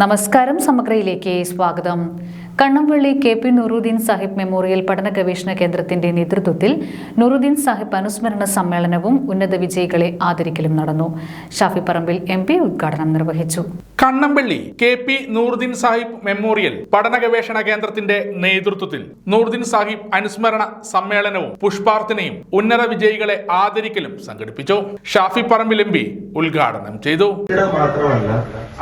നമസ്കാരം സമഗ്രയിലേക്ക് സ്വാഗതം. Kannampally K P Nooruddin Sahib memorial പഠന ഗവേഷണ കേന്ദ്രത്തിന്റെ നേതൃത്വത്തിൽ നൂറുദ്ദീൻ സാഹിബ് അനുസ്മരണ സമ്മേളനവും ഉന്നത വിജയികളെ ആദരിക്കലും നടന്നു. ഷാഫി പറമ്പിൽ എം ഉദ്ഘാടനം നിർവഹിച്ചു. Kannampally K P Nooruddin Sahib memorial പഠന ഗവേഷണ കേന്ദ്രത്തിന്റെ നേതൃത്വത്തിൽ. നൂറുദ്ദീൻ സാഹിബ് അനുസ്മരണ സമ്മേളനവും പുഷ്പാർത്ഥനയും ഉന്നത വിജയികളെ ആദരിക്കലും സംഘടിപ്പിച്ചു. ഷാഫി പറമ്പിൽ എം പി ഉദ്ഘാടനം ചെയ്തു. മാത്രമല്ല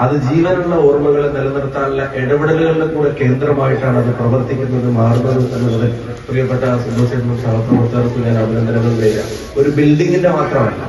അത് ജീവനുള്ള ഓർമ്മകളെ നിലനിർത്താനുള്ള ഇടപെടലുകളുടെ കൂടെ കേന്ദ്രമായിട്ടാണ് അത് പ്രവർത്തിക്കുന്നത്. മാറുന്നത് എന്നുള്ളത് പ്രിയപ്പെട്ട സുബോധനും സഹപ്രവർത്തകർക്കും ഞാൻ അഭിനന്ദനങ്ങൾ ഒരു ബിൽഡിങ്ങിന്റെ മാത്രമല്ല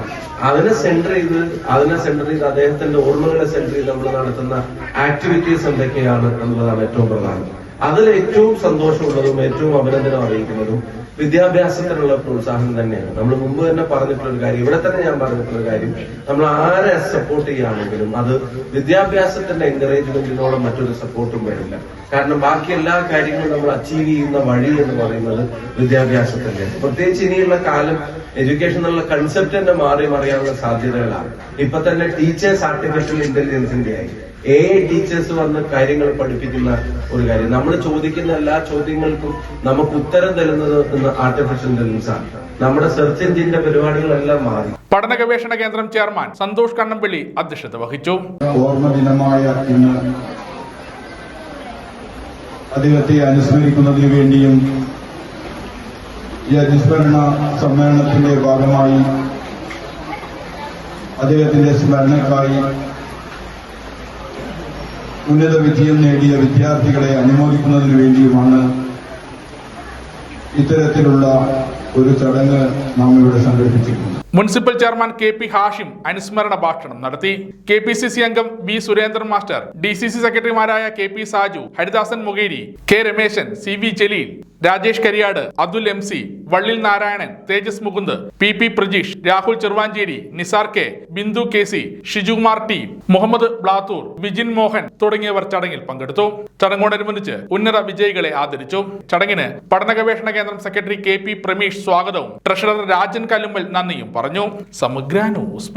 അതിനെ സെന്റർ ചെയ്ത് അതിനെ സെന്റർ ചെയ്ത് അദ്ദേഹത്തിന്റെ ഓർമ്മകളെ സെന്റർ ചെയ്ത് നമ്മൾ നടത്തുന്ന ആക്ടിവിറ്റീസ് എന്തൊക്കെയാണ് എന്നുള്ളതാണ് ഏറ്റവും പ്രധാനം. അതിൽ ഏറ്റവും സന്തോഷമുള്ളതും ഏറ്റവും അഭിനന്ദനം അറിയിക്കുന്നതും വിദ്യാഭ്യാസത്തിനുള്ള പ്രോത്സാഹനം തന്നെയാണ്. നമ്മൾ മുമ്പ് തന്നെ പറഞ്ഞിട്ടുള്ള കാര്യം ഇവിടെ തന്നെ ഞാൻ പറഞ്ഞിട്ടുള്ള കാര്യം. നമ്മൾ ആരെ സപ്പോർട്ട് ചെയ്യുകയാണെങ്കിലും അത് വിദ്യാഭ്യാസത്തിന്റെ എൻകറേജ്മെന്റിനോളം മറ്റൊരു സപ്പോർട്ടും വരില്ല. കാരണം ബാക്കി എല്ലാ കാര്യങ്ങളും നമ്മൾ അച്ചീവ് ചെയ്യുന്ന വഴി എന്ന് പറയുന്നത് വിദ്യാഭ്യാസത്തിന്റെ പ്രത്യേകിച്ച് ഇനിയുള്ള കാലം എഡ്യൂക്കേഷൻ എന്നുള്ള കൺസെപ്റ്റ് തന്നെ മാറി മറിയാനുള്ള സാധ്യതകളാണ്. ഇപ്പൊ തന്നെ ടീച്ചേഴ്സ് ആർട്ടിഫിഷ്യൽ ഇന്റലിജൻസിന്റെ ആയി. ഏ ടീച്ചേഴ്സ് വന്ന് കാര്യങ്ങൾ പഠിപ്പിക്കുന്ന ഒരു കാര്യം. നമ്മൾ ചോദിക്കുന്ന എല്ലാ ചോദ്യങ്ങൾക്കും നമുക്ക് ഉത്തരം തരുന്നത് എന്ന് ആർട്ടിഫിഷ്യൽ ഇന്റലിജൻസ് ആണ്. നമ്മുടെ സെർച്ച് എഞ്ചിന്റെ പരിപാടികളെല്ലാം മാറി. പഠന ഗവേഷണ കേന്ദ്രം ചെയർമാൻ സന്തോഷ് കണ്ണമ്പിള്ളി അധ്യക്ഷത വഹിച്ചു. ഓർമ്മ ദിനമായ ഇന്ന് അദ്ദേഹത്തെ അനുസ്മരിക്കുന്നതിന് വേണ്ടിയും ഈ അനുസ്മരണ സമ്മേളനത്തിന്റെ ഭാഗമായി അദ്ദേഹത്തിന്റെ സ്മരണക്കായി ഉന്നത വിജയം നേടിയ വിദ്യാർത്ഥികളെ അനുമോദിക്കുന്നതിന് വേണ്ടിയുമാണ് ഇത്തരത്തിലുള്ള ഒരു ചടങ്ങ് നാം ഇവിടെ സംഘടിപ്പിച്ചിരിക്കുന്നത്. Municipal chairman K P Hashim അനുസ്മരണ ഭാഷണം നടത്തി. കെ പി സി സി അംഗം V Surendran master D C C സെക്രട്ടറിമാരായ K P Saju Haridasan Mukheri K Rameshan C V Jaleel Rajesh Kariyad Athul M C Vallil Narayanan Tejas Mukund P P Prajeesh Rahul Cheruvancheri Nisar K Bindu K C Shijukumar T Muhammad Blathur Vijin Mohan തുടങ്ങിയവർ ചടങ്ങിൽ പങ്കെടുത്തു. ചടങ്ങോടനുബന്ധിച്ച് ഉന്നത വിജയികളെ ആദരിച്ചു. ചടങ്ങിന് പഠന ഗവേഷണ കേന്ദ്രം സെക്രട്ടറി കെ പി പ്രമീഷ് സ്വാഗതവും ട്രഷറർ രാജൻ കല്ലുമ്മൽ നന്ദിയും പറഞ്ഞു. സമഗ്ര ന്യൂസ്